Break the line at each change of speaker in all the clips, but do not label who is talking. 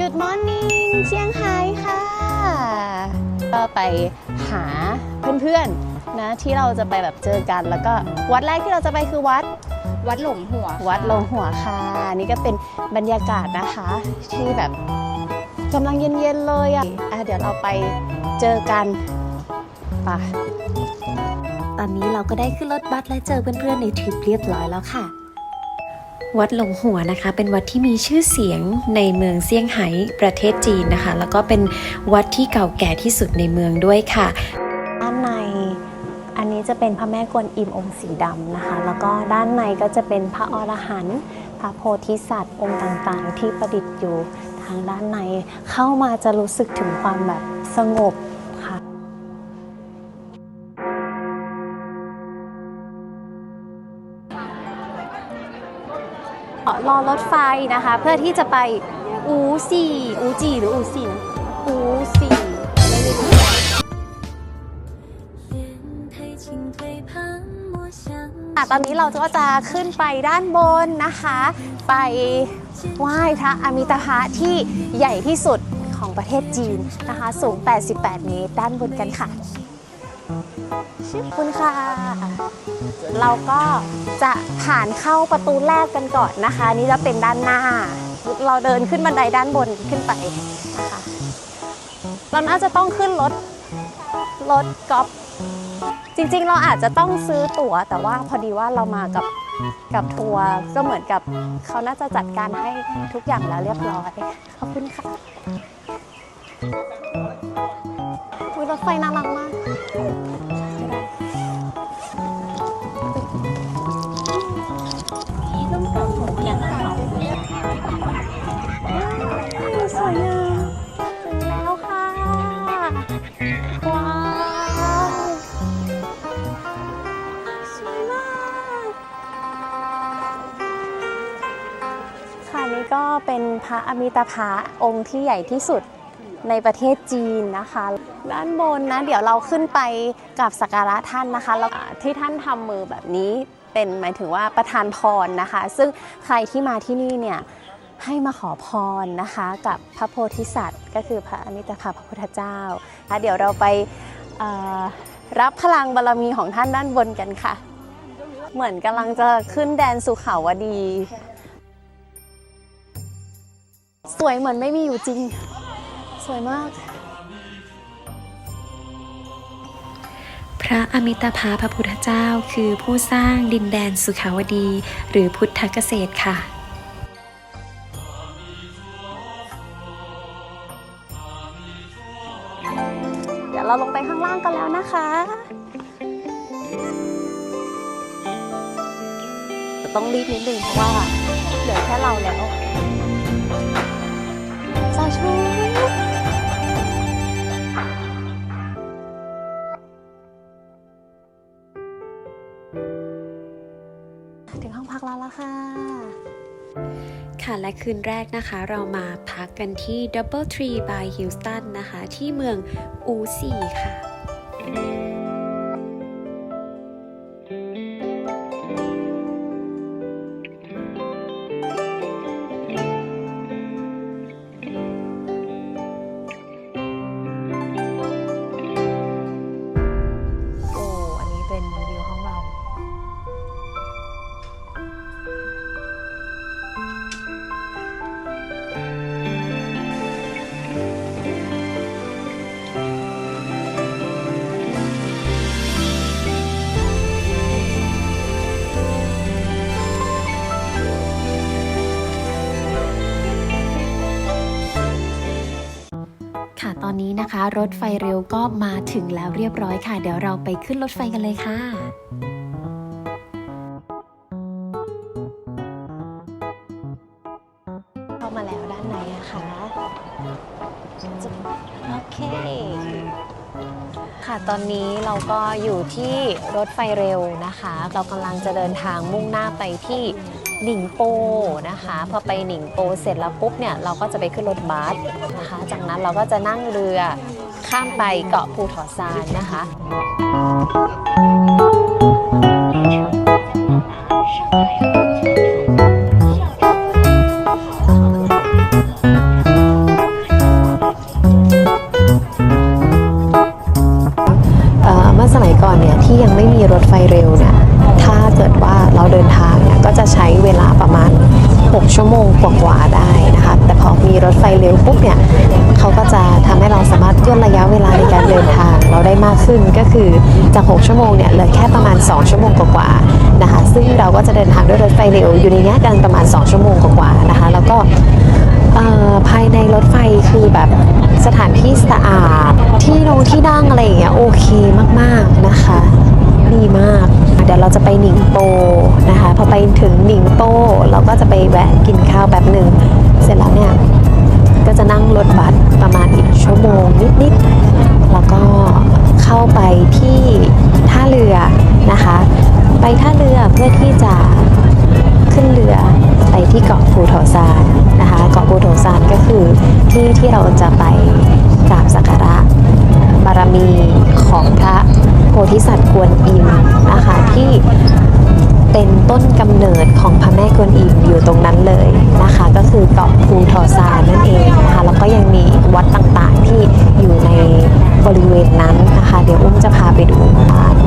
Good morning เชียงไฮ้ค่ะ ก็ไปหาเพื่อนๆนะที่เราจะไปแบบเจอกัน แล้วก็วัดแรกที่เราจะไปคือวัด
วัดหลงหัว
วัดลงหัวค่ะ นี่ก็เป็นบรรยากาศนะคะ ที่แบบกำลังเย็นๆเลยอะอะ เดี๋ยวเราไปเจอกันไป่ะ
ตอนนี้เราก็ได้ขึ้นรถบัสและเจอเพื่อนๆในทริปเรียบร้อยแล้วค่ะ วัดหลงหัวนะคะ เป็นวัดที่มีชื่อเสียงในเมืองเซี่ยงไฮ้ประเทศจีนนะคะ แล้วก็เป็นวัดที่เก่าแก่ที่สุดในเมืองด้วยค่ะ
ด้านในอันนี้จะเป็นพระแม่กวนอิมองค์สีดำนะคะ แล้วก็ด้านในก็จะเป็นพระอรหันต์พระโพธิสัตว์องค์ต่างๆ ที่ประดิษฐ์อยู่ทางด้านในเข้ามาจะรู้สึกถึงความแบบสงบ รอรถไฟนะคะ เพื่อที่จะไปอูซี่อูจีหรืออูซี่นอูซี่ค่ะตอนนี้เราก็จะขึ้นไปด้านบนนะคะ ไปไหว้พระอมิตาภะที่ใหญ่ที่สุดของประเทศจีนนะคะ สูง 88 เมตรด้านบนกันค่ะขอบคุณค่ะ เราก็จะผ่านเข้าประตูแรกกันก่อนนะคะ นี่จะเป็นด้านหน้า เราเดินขึ้นบันไดด้านบนขึ้นไปนะคะเราน่าจะต้องขึ้นรถรถกอล์ฟจริงๆ เราอาจจะต้องซื้อตั๋ว แต่ว่าพอดีว่าเรามากับกับทัวร์ก็เหมือนกับเขาน่าจะจัดการให้ทุกอย่างแล้วเรียบร้อยขอบคุณค่ะอุ๊ยรถไฟน่ารักมาก มิตาภะองค์ที่ใหญ่ที่สุดในประเทศจีนนะคะ ด้านบนนะ เดี๋ยวเราขึ้นไปกับสักการะท่านนะคะแล้วที่ท่านทำมือแบบนี้เป็นหมายถึงว่าประทานพรนะคะ ซึ่งใครที่มาที่นี่เนี่ยให้มาขอพรนะคะ กับพระโพธิสัตว์ ก็คือพระอมิตาภะพระพุทธเจ้าคะเดี๋ยวเราไปรับพลังบารมีของท่านด้านบนกันค่ะ เหมือนกำลังจะขึ้นแดนสุขาวดี สวยเหมือนไม่มีอยู่จริง สวยมาก
พระอมิตาภาพระพุทธเจ้าคือผู้สร้างดินแดนสุขาวดี หรือพุทธเกษตรค่ะ
เดี๋ยวเราลงไปข้างล่างกันแล้วนะคะแต่ต้องรีบนิดนึงเพราะว่าเหลือแค่เราแล้ว สาธุถึงห้องพักแล้วละค่ะ
ค่ะและคืนแรกนะคะเรามาพักกันที่ Double Tree by Houston นะคะ ที่เมืองอูซีค่ะ
นนี้นะ
คะ รถไฟเร็วก็มาถึงแล้วเรียบร้อยค่ะ เดี๋ยวเราไปขึ้นรถไฟกันเลยค่ะ
เข้ามาแล้วด้านในนะคะโอเค ค่ะตอนนี้เราก็อยู่ที่รถไฟเร็วนะคะ เรากำลังจะเดินทางมุ่งหน้าไปที่ หนิงโปนะคะ พอไปหนิงโปเสร็จแล้วปุ๊บเนี่ยเราก็จะไปขึ้นรถบัสนะคะ จากนั้นเราก็จะนั่งเรือข้ามไปเกาะภูถอซานนะคะ
上海
มากขึ้นก็คือจาก 6 ชั่วโมงเนี่ยเหลือแค่ประมาณ 2 ชั่วโมงกว่าๆนะคะ ซึ่งเราก็จะเดินทางด้วยรถไฟเร็วอยู่ในเนี้ยกันประมาณ 2 ชั่วโมงกว่าๆนะคะ แล้วก็ภายในรถไฟคือแบบสถานที่สะอาดที่นงที่นั่งอะไรอย่างเงี้ยโอเคมากๆนะคะดีมาก เดี๋ยวเราจะไปหนิงโปนะคะพอไปถึงหนิงโปเราก็จะไปแวะกินข้าวแบบหนึ่งเสร็จแล้วเนี่ยก็จะนั่งรถบัสประมาณอีกชั่วโมงนิดๆแล้วก็ เข้าไปที่ท่าเรือนะคะ ไปท่าเรือเพื่อที่จะขึ้นเรือไปที่เกาะภูโถซานนะคะ เกาะภูโถซานก็คือที่ที่เราจะไปกราบสักการะบารมีของพระโพธิสัตว์กวนอิมนะคะที่เป็นต้นกำเนิดของพระแม่กวนอิมอยู่ตรงนั้นเลยนะคะ ก็คือเกาะภูโถซานนั่นเองนะคะแล้วก็ยังมีวัดต่างๆที่ อยู่ในบริเวณนั้นนะคะ เดี๋ยวอุ้มจะพาไปดู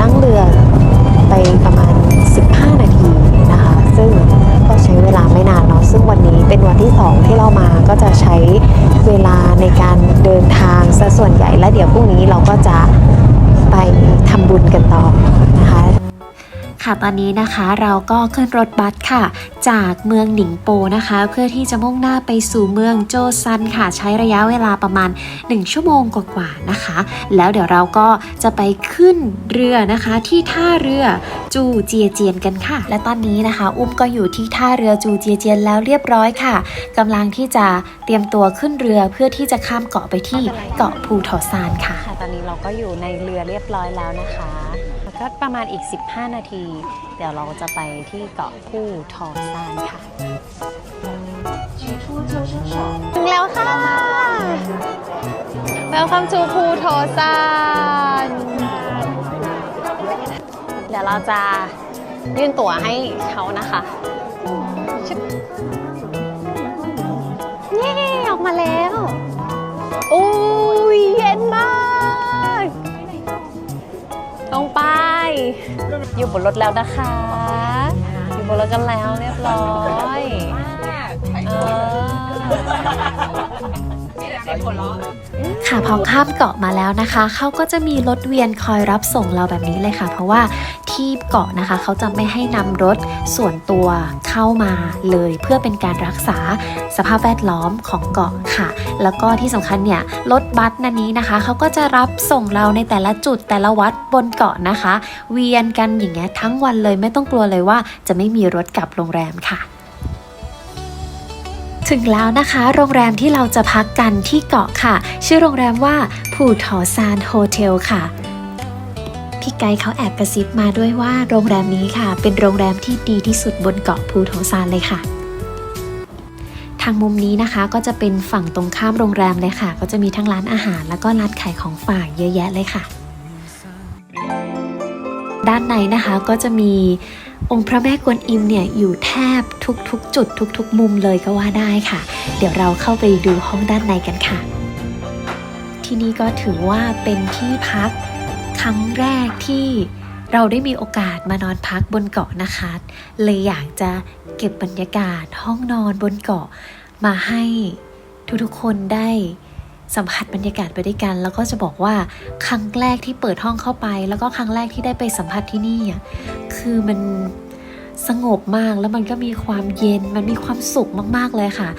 นั่งเรือไปประมาณ 15 นาทีนะคะ ซึ่งก็ใช้เวลาไม่นานเนาะซึ่งวันนี้เป็นวันที่ 2 ที่เรามาก็จะใช้เวลาในการเดินทางซะส่วนใหญ่และเดี๋ยวพรุ่งนี้เราก็จะไปทำบุญกันต่อ ค่ะ
ตอนนี้นะคะเราก็ขึ้นรถบัสค่ะ จากเมืองหนิงโปนะคะ เพื่อที่จะมุ่งหน้าไปสู่เมืองโจซันค่ะ ใช้ระยะเวลาประมาณ 1 ชั่วโมงกว่าๆนะคะ แล้วเดี๋ยวเราก็จะไปขึ้นเรือนะคะ ที่ท่าเรือจูเจียเจียนกันค่ะ และตอนนี้นะคะ อุ้มก็อยู่ที่ท่าเรือจูเจียเจียนแล้วเรียบร้อยค่ะกำลังที่จะเตรียมตัวขึ้นเรือเพื่อที่จะข้ามเกาะไปที่เกาะภูทอซานค่ะ
ตอนนี้เราก็อยู่ในเรือเรียบร้อยแล้วนะคะ ก็ประมาณอีก 15 นาที เดี๋ยวเราจะไปที่เกาะผู้ทอซานค่ะถึงแล้วค่ะ Welcome to ภูโทซานเดี๋ยวเราจะยื่นตั๋วให้เขานะคะชึบเย้ออกมาแล้ว อยู่บนรถแล้วนะคะ อยู่บนรถกันแล้วเรียบร้อยเออ
ค่ะพอข้ามเกาะมาแล้วนะคะ เขาก็จะมีรถเวียนคอยรับส่งเราแบบนี้เลยค่ะ เพราะว่าที่เกาะนะคะ เขาจะไม่ให้นำรถส่วนตัวเข้ามาเลย เพื่อเป็นการรักษาสภาพแวดล้อมของเกาะค่ะ แล้วก็ที่สำคัญเนี่ยรถบัสนันนี้นะคะเขาก็จะรับส่งเราในแต่ละจุดแต่ละวัดบนเกาะนะคะ เวียนกันอย่างเงี้ยทั้งวันเลยไม่ต้องกลัวเลยว่าจะไม่มีรถกลับโรงแรมค่ะถึงแล้วนะคะ โรงแรมที่เราจะพักกันที่เกาะค่ะ ชื่อโรงแรมว่าผูทอซานโฮเทลค่ะ พี่ไกด์เขาแอบกระซิบมาด้วยว่าโรงแรมนี้ค่ะ เป็นโรงแรมที่ดีที่สุดบนเกาะภูโทซานเลยค่ะางมุมนี้นะคะก็จะเป็นฝั่งตรงข้ามโรงแรมเลยค่ะ ก็จะมีทั้งร้านอาหาร แล้วก็ร้านขายของฝากเยอะแยะเลยค่ะ ด้านในนะคะก็จะมีองค์พระแม่กวนอิมเนี่ยอยู่แทบทุกๆ จุดทุก ๆ มุมเลยก็ว่าได้ค่ะ เดี๋ยวเราเข้าไปดูห้องด้านในกันค่ะ ที่นี่ก็ถือว่าเป็นที่พักครั้งแรกที่เราได้มีโอกาสมานอนพักบนเกาะนะคะ เลยอยากจะเก็บบรรยากาศห้องนอนบนเกาะ มาให้ทุกๆคนได้สัมผัสบรรยากาศไปด้วยกัน แล้วก็จะบอกว่าครั้งแรกที่เปิดห้องเข้าไป แล้วก็ครั้งแรกที่ได้ไปสัมผัสที่นี่อะคือมัน สงบมากแล้วมันก็มีความเย็นมันมีความสุขมากๆเลยค่ะ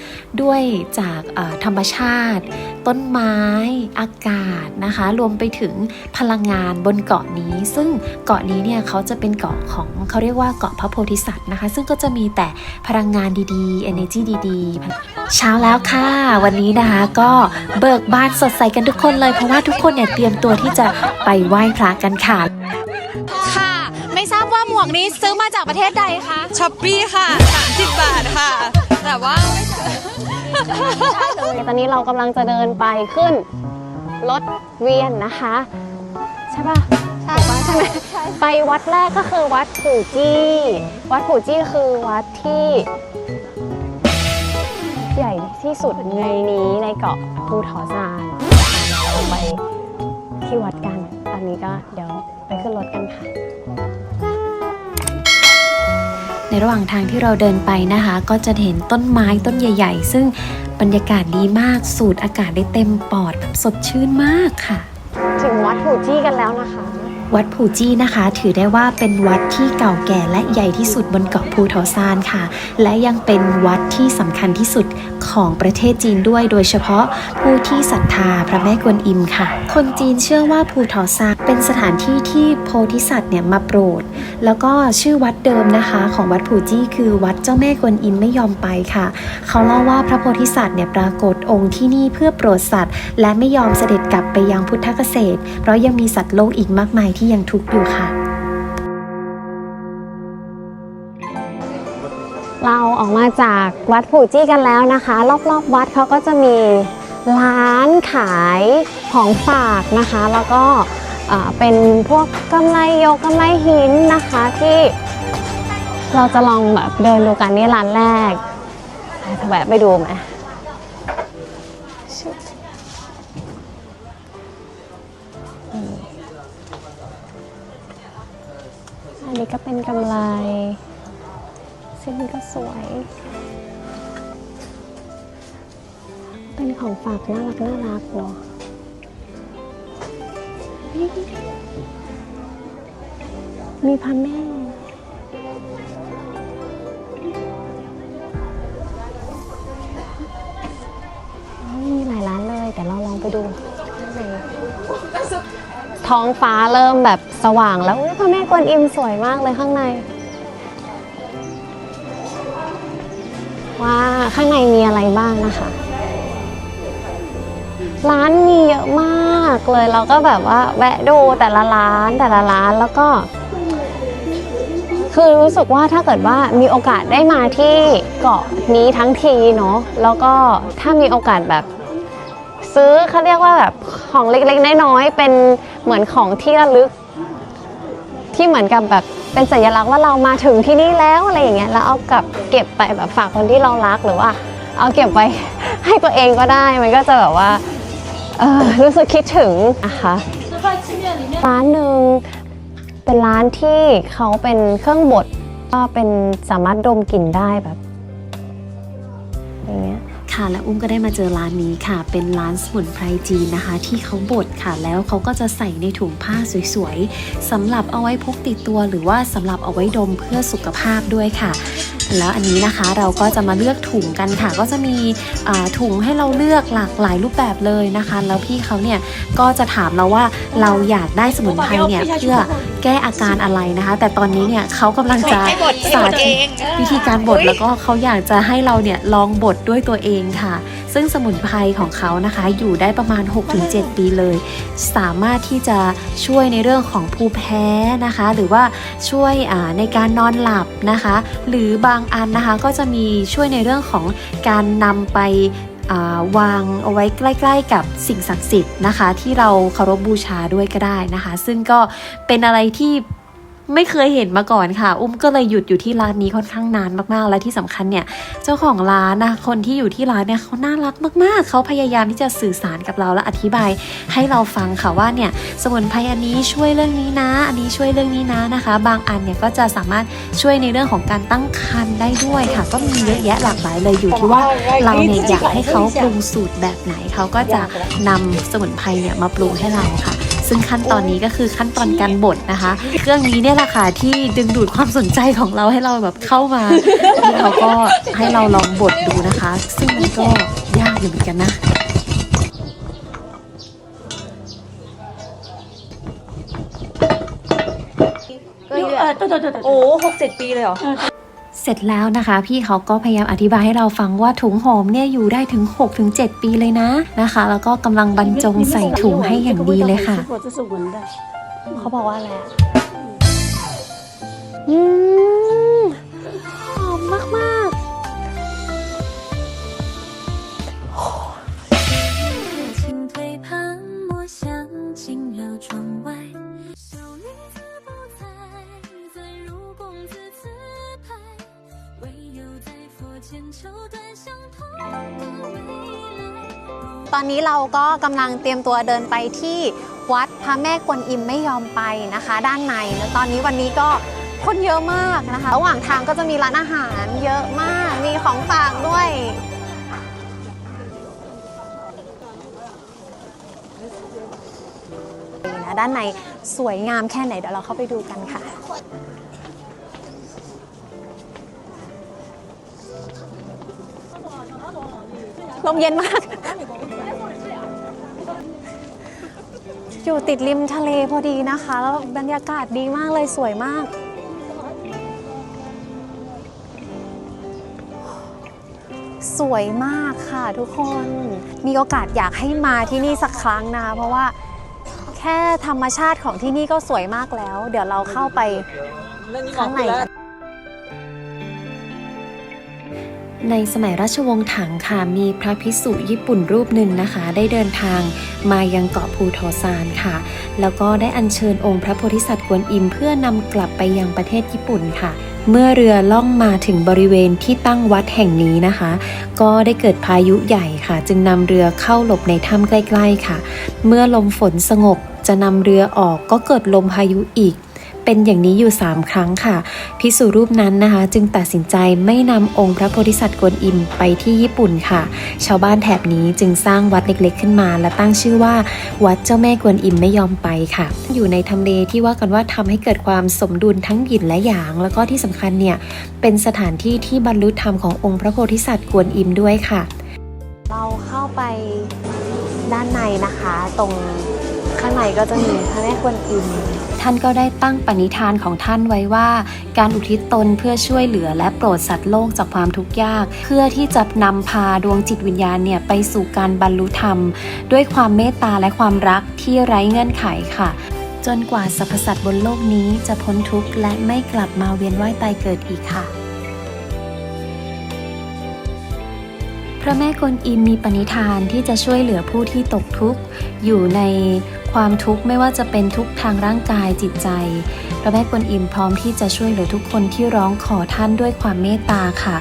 ด้วยจากธรรมชาติ ต้นไม้ อากาศนะคะ รวมไปถึงพลังงานบนเกาะนี้ ซึ่งเกาะนี้เนี่ยเขาจะเป็นเกาะของเขาเรียกว่าเกาะพระโพธิสัตว์นะคะ ซึ่งก็จะมีแต่พลังงานดีๆ energy ดีๆ เช้าแล้วค่ะ วันนี้นะคะก็เบิกบานสดใสกันทุกคนเลยเพราะว่าทุกคนเนี่ยเตรียมตัวที่จะไปไหว้พระกันค่ะ
นี้ซื้อมาจากประเทศใดคะ
ช้อปปี้ค่ะ 30 บาทค่ะ แต่ว่า
ตอนนี้เรากำลังจะเดินไปขึ้น รถเวียนนะคะ ใช่ป่ะใช่ป่ะใช่ไหมไปวัดแรกก็คือวัดผู่จี้ วัดผู่จี้คือวัดที่ ใหญ่ที่สุดในนี้ในเกาะภูทอซานเราไปที่วัดกันอันนี้ก็เดี๋ยวไปขึ้นรถกันค่ะ
ในระหว่างทางที่เราเดินไปนะคะ ก็จะเห็นต้นไม้ต้นใหญ่ ๆ ซึ่งบรรยากาศดีมากสูดอากาศได้เต็มปอดแบบสดชื่นมากค่ะ
ถึงวัดผูจี้กันแล้วนะคะ
วัดผูจี้นะคะ ถือได้ว่าเป็นวัดที่เก่าแก่และใหญ่ที่สุดบนเกาะภูเทาซานค่ะ และยังเป็นวัดที่สำคัญที่สุดของประเทศจีนด้วย โดยเฉพาะผู้ที่ศรัทธาพระแม่กวนอิมค่ะ คนจีนเชื่อว่าภูเทาซานเป็นสถานที่ที่โพธิสัตว์เนี่ยมาโปรด แล้วก็ชื่อวัดเดิมนะคะ ของวัดผูจี้คือวัดเจ้าแม่กวนอิมไม่ยอมไปค่ะ เขาเล่าว่าพระโพธิสัตว์เนี่ยปรากฏองค์ที่นี่เพื่อโปรดสัตว์ และไม่ยอมเสด็จกลับไปยังพุทธเกษตร เพราะยังมีสัตว์โลกอีกมากมายที่ยังทุกข์อยู่ค่ะ
เราออกมาจากวัดผูจี้กันแล้วนะคะ รอบๆวัดเขาก็จะมีร้านขายของฝากนะคะ แล้วก็เป็นพวกกำไลโยกกำไลหินนะคะที่เราจะลองแบบเดินดูกันนี่ร้านแรกแวะไปดูไหม นนี้ก็เป็นกำไลเส้นนี้ก็สวย เป็นของฝากน่ารักน่ารักเนาะมีพระแม่มีหลายร้านเลยแต่เราลองไปดู ท้องฟ้าเริ่มแบบสว่างแล้วอุ๊ยพระแม่กวนอิมสวยมากเลยข้างในว่าข้างในมีอะไรบ้างนะคะ ร้านมีเยอะมากเลยเราก็แบบว่าแวะดูแต่ละร้านแต่ละร้านแล้วก็ คือรู้สึกว่าถ้าเกิดว่ามีโอกาสได้มาที่เกาะนี้ทั้งทีเนาะแล้วก็ถ้ามีโอกาสแบบ ซื้อเขาเรียกว่าแบบของเล็กๆน้อยๆเป็นเหมือนของที่ระลึก ที่เหมือนกับแบบเป็นสัญลักษณ์ว่าเรามาถึงที่นี่แล้วอะไรอย่างเงี้ยแล้วเอากลับเก็บไปแบบฝากคนที่เรารักหรือว่า เอาเก็บไว้ให้ตัวเองก็ได้มันก็จะแบบว่าเออรู้สึกคิดถึงนะคะร้านหนึ่งเป็นร้านที่เขาเป็นเครื่องบดก็เป็นสามารถดมกลิ่นได้แบบอย่างเงี้ย
ค่ะ และอุ้มก็ได้มาเจอร้านนี้ค่ะ เป็นร้านสมุนไพรจีนนะคะ ที่เขาบดค่ะ แล้วเขาก็จะใส่ในถุงผ้าสวยๆสำหรับเอาไว้พกติดตัว หรือว่าสำหรับเอาไว้ดมเพื่อสุขภาพด้วยค่ะ แล้วอันนี้นะคะเราก็จะมาเลือกถุงกันค่ะ ก็จะมีอ่าถุงให้เราเลือกหลากหลายรูปแบบเลยนะคะ แล้วพี่เขาเนี่ยก็จะถามเราว่าเราอยากได้สมุนไพรเนี่ยเพื่อแก้อาการอะไรนะคะ แต่ตอนนี้เนี่ยเขากำลังจะ
ให้บดให้
สา
บด
ธิ
เอ
ต
ง
วิธีการบดแล้วก็เขาอยากจะให้เราเนี่ยลองบดด้วยตัวเองค่ะ ซึ่งสมุนไพรของเขานะคะอยู่ได้ประมาณ 6-7 ปีเลย สามารถที่จะช่วยในเรื่องของภูมิแพ้นะคะ หรือว่าช่วยในการนอนหลับนะคะ หรือบางอันนะคะก็จะมีช่วยในเรื่องของการนำไปวางเอาไว้ใกล้ ๆ กับสิ่งศักดิ์สิทธิ์นะคะ ที่เราเคารพบูชาด้วยก็ได้นะคะ ซึ่งก็เป็นอะไรที่ ไม่เคยเห็นมาก่อนค่ะ อุ้มก็เลยหยุดอยู่ที่ร้านนี้ค่อนข้างนานมากๆ และที่สำคัญเนี่ย เจ้าของร้านนะคนที่อยู่ที่ร้านเนี่ยเขาน่ารักมากๆ เขาพยายามที่จะสื่อสารกับเราและอธิบาย ให้เราฟังค่ะว่าเนี่ยสมุนไพรอันนี้ช่วยเรื่องนี้นะ อันนี้ช่วยเรื่องนี้นะนะคะ บางอันเนี่ยก็จะสามารถช่วยในเรื่องของการตั้งครรภ์ได้ด้วยค่ะ ก็มีเยอะแยะหลากหลายเลยอยู่ที่ว่าเราเนี่ยอยากให้เขาปรุงสูตรแบบไหนเขาก็จะนำสมุนไพรเนี่ยมาปรุงให้เราค่ะ ซึ่งขั้นตอนนี้ก็คือขั้นตอนการบดนะคะ เครื่องนี้เนี่ยแหละค่ะที่ดึงดูดความสนใจของเราให้เราแบบเข้ามาที่เขาก็ให้เราลองบดดูนะคะ ซึ่งมันก็ยากอยู่เหมือนกันนะ
โอ้หกเจ็ดปีเลยเหรอ
ร็จแล้วนะคะ พี่เขาก็พยายามอธิบายให้เราฟังว่าถุงหอมเนี่ยอยู่ได้ถึง 6-7 ปีเลยนะนะคะ แล้วก็กำลังบรรจงใส่ถุงให้อย่างดีเลยค่ะ
เขาบอกว่าอะไรอะอืมหอมมาก อนนี้เราก็กำลังเตรียมตัวเดินไปที่วัดพระแม่กวนอิมไม่ยอมไปนะคะ ด้านในแล้วตอนนี้วันนี้ก็คนเยอะมากนะคะระหว่างทางก็จะมีร้านอาหารเยอะมาก มีของฝากด้วยนะด้านในสวยงามแค่ไหนเดี๋ยวเราเข้าไปดูกันค่ะลมเย็นมาก อยู่ติดริมทะเลพอดีนะคะ แล้วบรรยากาศดีมากเลยสวยมาก สวยมากค่ะทุกคน มีโอกาสอยากให้มาที่นี่สักครั้งนะคะเพราะว่าแค่ธรรมชาติของที่นี่ก็สวยมากแล้ว เดี๋ยวเราเข้าไปข้างใน
ในสมัยราชวงศ์ถังค่ะมีพระภิกษุญี่ปุ่นรูปหนึ่งนะคะ ได้เดินทางมายังเกาะภูโทซานค่ะ แล้วก็ได้อัญเชิญองค์พระโพธิสัตว์กวนอิม เพื่อนำกลับไปยังประเทศญี่ปุ่นค่ะ เมื่อเรือล่องมาถึงบริเวณที่ตั้งวัดแห่งนี้นะคะ ก็ได้เกิดพายุใหญ่ค่ะ จึงนำเรือเข้าหลบในถ้ำใกล้ ๆค่ะ เมื่อลมฝนสงบจะนำเรือออกก็เกิดลมพายุอีก เป็นอย่างนี้อยู่ 3 ครั้งค่ะ พิสุรูปนั้นนะคะ จึงตัดสินใจไม่นำองค์พระโพธิสัตว์กวนอิมไปที่ญี่ปุ่นค่ะ ชาวบ้านแถบนี้จึงสร้างวัดเล็กๆ ขึ้นมา และตั้งชื่อว่า วัดเจ้าแม่กวนอิมไม่ยอมไปค่ะ อยู่ในทำเลที่ว่ากันว่าทำให้เกิดความสมดุลทั้งหยินและหยาง แล้วก็ที่สำคัญเนี่ยเป็นสถานที่ที่บรรลุธรรมขององค์พระโพธิสัตว์กวนอิมด้วยค่ะ
เราเข้าไปด้านในนะคะตรง ข้างในก็จะมีพระแม่กวนอิม
ท่านก็ได้ตั้งปณิธานของท่านไว้ว่า การอุทิศตนเพื่อช่วยเหลือและโปรดสัตว์โลกจากความทุกข์ยาก เพื่อที่จะนำพาดวงจิตวิญญาณเนี่ยไปสู่การบรรลุธรรม ด้วยความเมตตาและความรักที่ไร้เงื่อนไขค่ะ จนกว่าสรรพสัตว์บนโลกนี้จะพ้นทุกข์และไม่กลับมาเวียนว่ายตายเกิดอีกค่ะพระแม่กวนอิมมีปณิธานที่จะช่วยเหลือผู้ที่ตกทุกข์อยู่ในความทุกข์ไม่ว่าจะเป็นทุกข์ทางร่างกายจิตใจพระแม่กวนอิมพร้อมที่จะช่วยเหลือทุกคนที่ร้องขอท่านด้วยความเมตตาค่ะ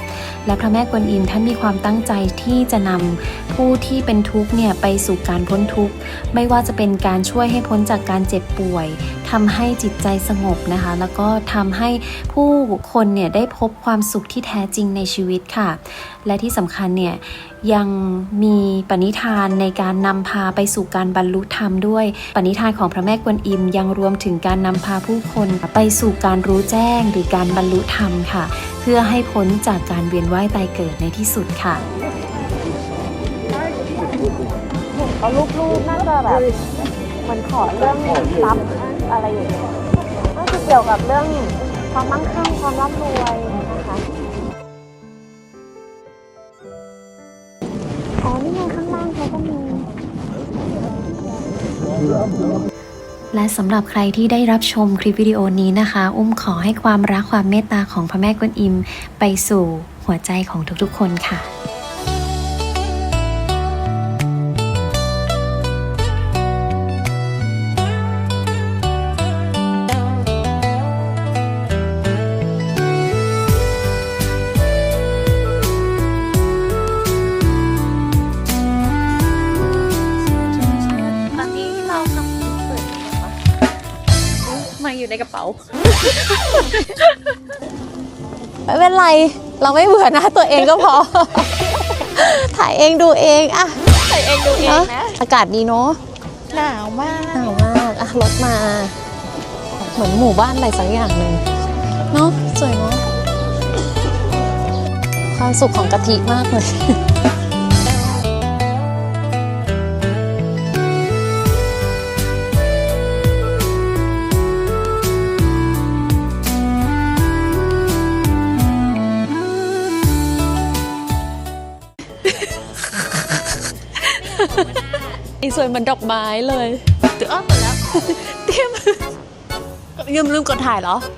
และพระแม่กวนอิมท่านมีความตั้งใจที่จะนำผู้ที่เป็นทุกข์เนี่ยไปสู่การพ้นทุกข์ไม่ว่าจะเป็นการช่วยให้พ้นจากการเจ็บป่วยทำให้จิตใจสงบนะคะ แล้วก็ทำให้ผู้คนเนี่ยได้พบความสุขที่แท้จริงในชีวิตค่ะ และที่สำคัญเนี่ยยังมีปณิธานในการนำพาไปสู่การบรรลุธรรมด้วย ปณิธานของพระแม่กวนอิมยังรวมถึงการนำพาผู้คนไปสู่การรู้แจ้งหรือการบรรลุธรรมค่ะ เพื่อให้พ้นจากการเวียนว่ายตายเกิดในที่สุดค่ะ
เขาลูกๆน่าจะแบบมันขอเรื่องทรัพย์อะไรอย่างเงี้ยน่าจะเกี่ยวกับเรื่องความมั่งคั่งความร่ำรวยนะคะ
และสำหรับใครที่ได้รับชมคลิปวิดีโอนี้นะคะ อุ้มขอให้ความรักความเมตตาของพระแม่กวนอิม ไปสู่หัวใจของทุกๆคนค่ะ
ไม่เป็นไร เราไม่เบื่อหนะตัวเองก็พอ ถ่ายเองดูเองอะ
ใส่เองดูเองนะ
อากาศดีเนาะ
หนาวมาก
หนาวมากอะรถมา เหมือนหมู่บ้านอะไรสักอย่างหนึ่งเนาะสวยเนาะความสุขของกะทิมากเลย วยเหมือนดอกไม้เลย
เดี๋ยวอ้อมหมดแล้ว
เตรียมลืมลืมกดถ่ายเหรอ
ไ